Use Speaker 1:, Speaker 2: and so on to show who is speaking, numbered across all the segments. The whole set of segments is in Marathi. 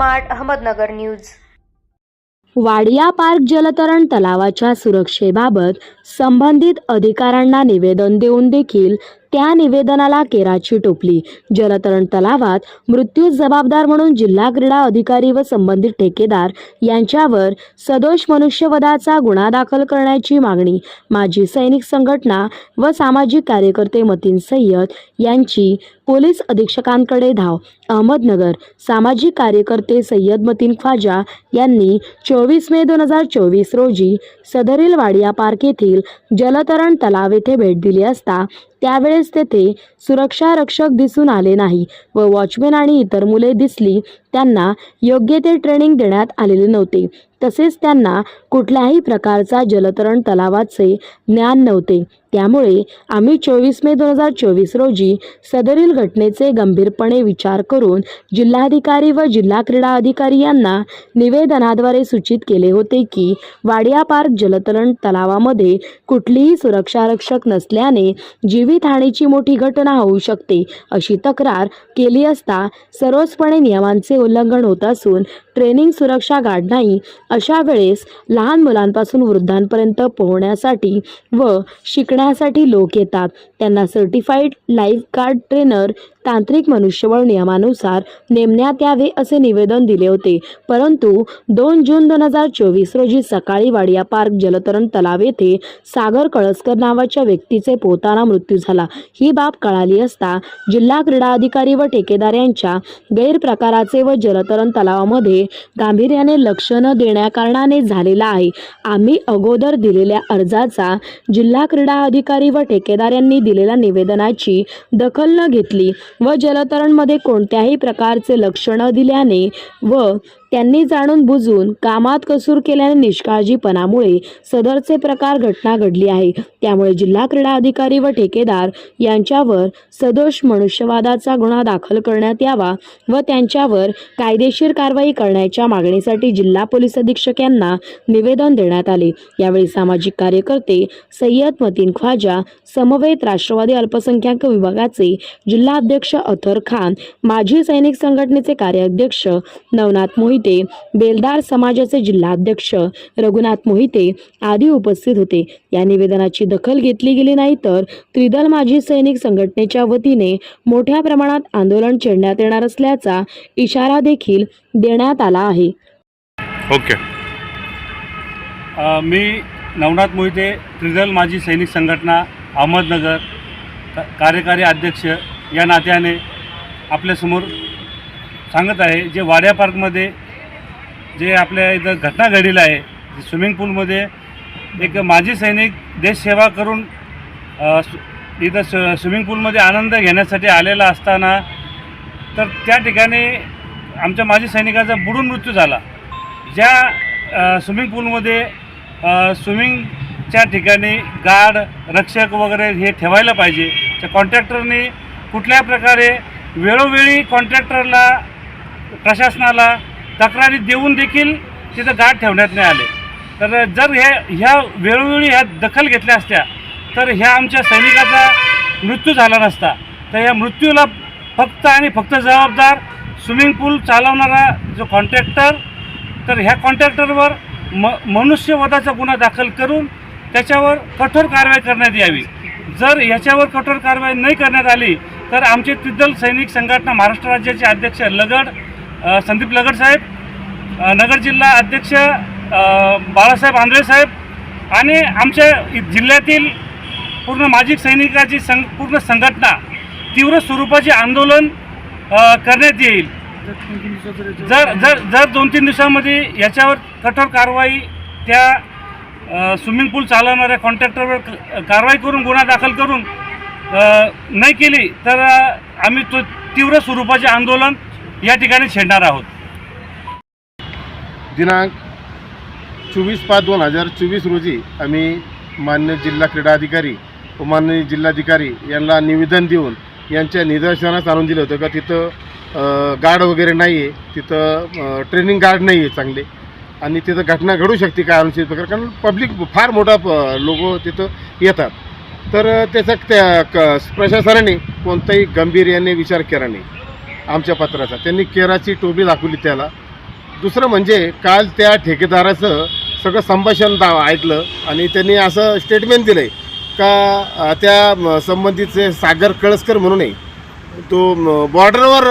Speaker 1: Smart Ahmednagar news.
Speaker 2: Wadia park जलतरण तलावाच्या सुरक्षेबाबत संबंधित अधिकाऱ्यांना निवेदन देऊन देखील त्या निवेदनाला केराची टोपली. जलतरण तलावात मृत्यू जबाबदार म्हणून जिल्हा क्रीडा अधिकारी व संबंधित ठेकेदार यांच्यावर सदोष मनुष्यवधाचा गुन्हा दाखल करण्याची मागणी. माजी सैनिक संघटना व सामाजिक कार्यकर्ते मतीन सय्यद यांची पोलीस अधीक्षकांकडे धाव. अहमदनगर सामाजिक कार्यकर्ते सय्यद मतीन ख्वाजा यांनी चोवीस मे दोन हजार चोवीस रोजी सदरील वाडिया पार्क येथील जलतरण तलाव येथे भेट दिली असता त्यावेळेस तेथे सुरक्षा रक्षक दिसून आले नाही व वॉचमॅन आणि इतर मुले दिसली त्यांना योग्य ते ट्रेनिंग देण्यात आलेले नव्हते. तसेच त्यांना कुठल्याही प्रकारचा जलतरण तलावाचे ज्ञान नव्हते. त्यामुळे आम्ही चोवीस मे दोन हजार चोवीस रोजी सदरील घटनेचे गंभीरपणे विचार करून जिल्हाधिकारी व जिल्हा क्रीडा अधिकारी यांना निवेदनाद्वारे सूचित केले होते की वाडिया पार्क जलतरण तलावामध्ये कुठलीही सुरक्षारक्षक नसल्याने जीवितहानीची मोठी घटना होऊ शकते अशी तक्रार केली असता सर्वचपणे नियमांचे उल्लंघन होत असून ट्रेनिंग सुरक्षा गार्ड नाही अशा वेळेस लहान मुलांपासून वृद्धांपर्यंत पोहण्यासाठी व शिकण्यासाठी लोक येतात. त्यांना सर्टिफाईड लाईफ गार्ड ट्रेनर तांत्रिक मनुष्यबळ नियमानुसार नेमण्यात यावे असे निवेदन दिले होते. परंतु दोन जून दोन हजार चोवीस रोजी सकाळी वाडिया पार्क जलतरण तलाव येथे सागर कळसकर नावाच्या व्यक्तीचे पोहताना मृत्यू झाला. ही बाब कळाली असता जिल्हा क्रीडा अधिकारी व ठेकेदार यांच्या गैरप्रकाराचे व जलतरण तलावामध्ये गांभीर्याने लक्ष न देण्याकारणाने झालेला आहे. आम्ही अगोदर दिलेल्या अर्जाचा जिल्हा क्रीडा अधिकारी व ठेकेदार यांनी दिलेल्या निवेदनाची दखल न घेतली. व जलतरणमध्ये कोणत्याही प्रकारचे लक्ष न दिल्याने व त्यांनी जाणून बुजून कामात कसूर केल्याने निष्काळजीपणामुळे सदरचे प्रकार घटना घडली आहे. त्यामुळे जिल्हा क्रीडा अधिकारी व ठेकेदार यांच्यावर सदोष मनुष्यवादाचा गुन्हा दाखल करण्यात यावा व त्यांच्यावर कायदेशीर कारवाई करण्याच्या मागणीसाठी जिल्हा पोलीस अधीक्षक यांना निवेदन देण्यात आले. यावेळी सामाजिक कार्यकर्ते सय्यद मतीन ख्वाजा समवेत राष्ट्रवादी अल्पसंख्याक विभागाचे जिल्हा अध्यक्ष अथर खान माजी सैनिक संघटनेचे कार्याध्यक्ष नवनाथ मोहित बेलदार समाजाचे जिल्हाध्यक्ष रघुनाथ मोहिते आदी उपस्थित होते. या निवेदनाची दखल घेतली गेली नाही तर त्रिदल माजी सैनिक संघटनेच्या वतीने मोठ्या प्रमाणात आंदोलन छेडण्यात येणार असल्याचा इशारा देखील देण्यात आला आहे.
Speaker 3: ओके.
Speaker 4: मी नवनाथ मोहिते त्रिदल माजी सैनिक संघटना अहमदनगर कार्यकारी अध्यक्ष या नात्याने आपल्यासमोर सांगत आहे जे वाड्या पार्कमध्ये जे आपल्या इथं घटना घडीला आहे स्विमिंग पूलमध्ये एक माजी सैनिक देशसेवा करून इथं स स्विमिंग पूलमध्ये आनंद घेण्यासाठी आलेला असताना तर त्या ठिकाणी आमच्या माजी सैनिकाचा बुडून मृत्यू झाला. ज्या स्विमिंग पूलमध्ये स्विमिंगच्या ठिकाणी गार्ड रक्षक वगैरे हे ठेवायला पाहिजे. त्या कॉन्ट्रॅक्टरने कुठल्या प्रकारे वेळोवेळी कॉन्ट्रॅक्टरला प्रशासनाला तक्रारी देऊन देखील तिथं गाठ ठेवण्यात नाही आले. तर जर ह्या ह्या वेळोवेळी ह्या दखल घेतल्या असत्या तर ह्या आमच्या सैनिकाचा मृत्यू झाला नसता. तर या मृत्यूला फक्त आणि फक्त जबाबदार स्विमिंग पूल चालवणारा जो कॉन्ट्रॅक्टर तर ह्या कॉन्ट्रॅक्टरवर म मनुष्यवधाचा गुन्हा दाखल करून त्याच्यावर कठोर कारवाई करण्यात यावी. जर याच्यावर कठोर कारवाई नाही करण्यात आली तर आमचे तिद्दल सैनिक संघटना महाराष्ट्र राज्याचे अध्यक्ष लगड संदीप लगड साहेब नगर जिल्हा अध्यक्ष बाळासाहेब आंधळे साहेब आणि आमच्या जिल्ह्यातील पूर्ण माजी सैनिकाची सं पूर्ण संघटना तीव्र स्वरूपाचे आंदोलन करण्यात येईल. जर जर जर दोन तीन दिवसामध्ये याच्यावर कठोर कारवाई त्या स्विमिंग पूल चालवणाऱ्या कॉन्ट्रॅक्टरवर क- कारवाई करून गुन्हा दाखल करून नाही केली तर आम्ही तो तीव्र स्वरूपाचे आंदोलन या ठिकाणी छेडणार आहोत.
Speaker 3: दिनांक चोवीस पाच दोन हजार चोवीस रोजी आम्ही मान्य जिल्हा क्रीडा अधिकारी व मान्य जिल्हाधिकारी यांना निवेदन देऊन यांच्या निदर्शनास आणून दिलं होतं का तिथं गार्ड वगैरे नाही आहे तिथं ट्रेनिंग गार्ड नाही आहे चांगले. आणि तिथं घटना घडू शकते काय अनुचित प्रकार? कारण पब्लिक फार मोठा लोक तिथं येतात. तर त्याचा त्या क प्रशासनाने कोणताही गंभीर याने विचार केला नाही. आमच्या पत्राचा. त्यांनी केराची टोपी दाखवली त्याला. दुसरं म्हणजे काल त्या ठेकेदाराचं सगळं संभाषण दा ऐकलं आणि त्यांनी असं स्टेटमेंट दिलं आहे का त्या संबंधितचे सागर कळसकर म्हणून आहे. तो बॉर्डरवर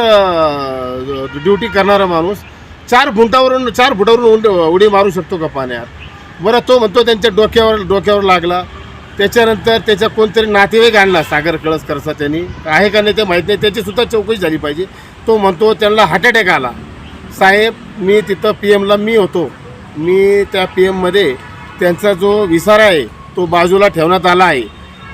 Speaker 3: ड्युटी करणारा माणूस चार फुटावरून चार फुटावरून उंड उडी मारू शकतो का पाण्यात? बरं तो म्हणतो त्यांच्या डोक्यावर डोक्यावर लागला. त्याच्यानंतर त्याच्या कोणतरी नातेवाईक आणला सागर कळसकरचा त्यांनी. आहे का नाही ते माहीत नाही. त्याचीसुद्धा चौकशी झाली पाहिजे. तो म्हणतो त्यांना हार्ट अटॅक आला. साहेब मी तिथं पी एमला मी होतो. मी त्या पी एममध्ये त्यांचा जो विसारा आहे तो बाजूला ठेवण्यात आला आहे.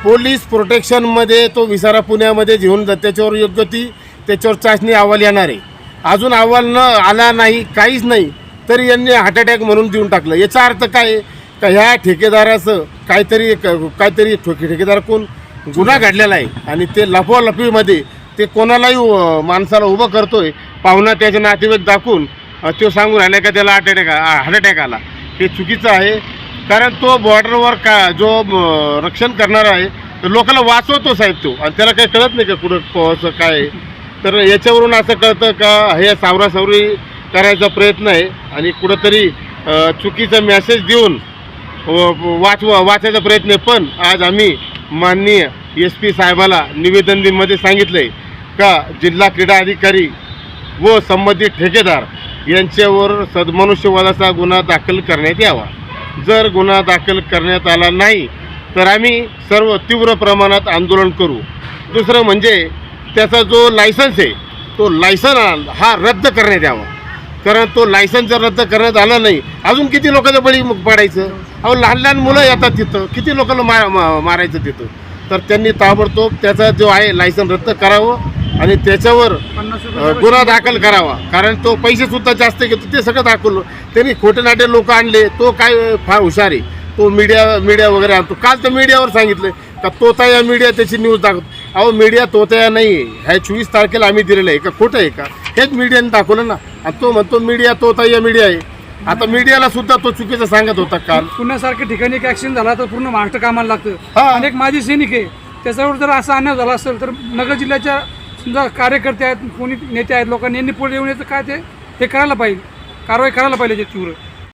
Speaker 3: पोलीस प्रोटेक्शनमध्ये तो विसारा पुण्यामध्ये घेऊन जात त्याच्यावर योग्य ती त्याच्यावर चाचणी अहवाल येणार आहे. अजून अहवाल न आला नाही काहीच नाही. तरी यांनी हार्ट अटॅक म्हणून देऊन टाकलं. याचा अर्थ काय आहे? का ह्या ठेकेदाराचं काहीतरी क- काहीतरी ठोके ठेकेदार कोण? गुन्हा घडलेला आहे. आणि ते लफवालफीमध्ये ते कोणालाही माणसाला उभं करतोय. पाहुणा त्याचे नातेवाईक दाखवून तो सांगून राहिला का त्याला हार्ट अटॅक हार्ट अटॅक आला. हे चुकीचं आहे. कारण तो बॉर्डरवर का जो रक्षण करणारा आहे तर लोकांना वाचवतो साहेब तो. आणि त्याला काही कळत नाही का कुठं पोहायचं काय आहे. तर याच्यावरून असं कळतं का हे सावरासावरी करायचा प्रयत्न आहे. आणि कुठंतरी चुकीचा मेसेज देऊन वाचवा वाचायचा प्रयत्न आहे. पण आज आम्ही माननीय एस पी साहेबाला निवेदन दिनमध्ये सांगितलं आहे का जिल्हा क्रीडा अधिकारी व संबंधित ठेकेदार यांच्यावर सदमनुष्यवादाचा गुन्हा दाखल करण्यात यावा. जर गुन्हा दाखल करण्यात आला नाही तर आम्ही सर्व तीव्र प्रमाणात आंदोलन करू. दुसरं म्हणजे त्याचा जो लायसन्स आहे तो लायसन हा रद्द करण्यात यावा. कारण तो लायसन जर रद्द करण्यात आला नाही अजून किती लोकांचं बळी मग पडायचं? अहो लहान लहान मुलं येतात तिथं. किती लोकांना मा मा- मारायचं तिथं? तर त्यांनी ताबडतोब त्याचा जो आहे लायसन रद्द करावं आणि त्याच्यावर गुन्हा दाखल करावा. कारण तो पैसे सुद्धा जास्त घेतो ते सगळं दाखवलं. त्यांनी खोटे नाटे लोक आणले तो काय फार हुशार आहे. तो मीडिया मीडिया वगैरे आणतो. काल तर मीडियावर सांगितलं का तोताया मीडिया त्याची न्यूज दाखवतो. अहो मीडिया तोताया नाही आहे ह्या चोवीस तारखेला आम्ही दिलेलं आहे का? खोटं आहे का? हेच मीडियाने दाखवलं ना. आणि तो म्हणतो मीडिया तोताया मीडिया आहे. आता मीडियाला सुद्धा तो चुकीचं सांगत होता काल.
Speaker 1: पुण्यासारख्या ठिकाणी एक ऍक्सिडेंट झाला तर पूर्ण महाराष्ट्र कामाला लागतं.
Speaker 3: हा.
Speaker 1: आणि एक माजी सैनिक आहे. त्याच्यावर जर असा अन्याय झाला असेल तर नगर जिल्ह्याच्या समजा कार्यकर्ते आहेत कोणी नेते आहेत लोकांनी यांनी पुढे येऊन याचं काय ते हे करायला पाहिजे. कारवाई करायला पाहिजे याची तीव्र.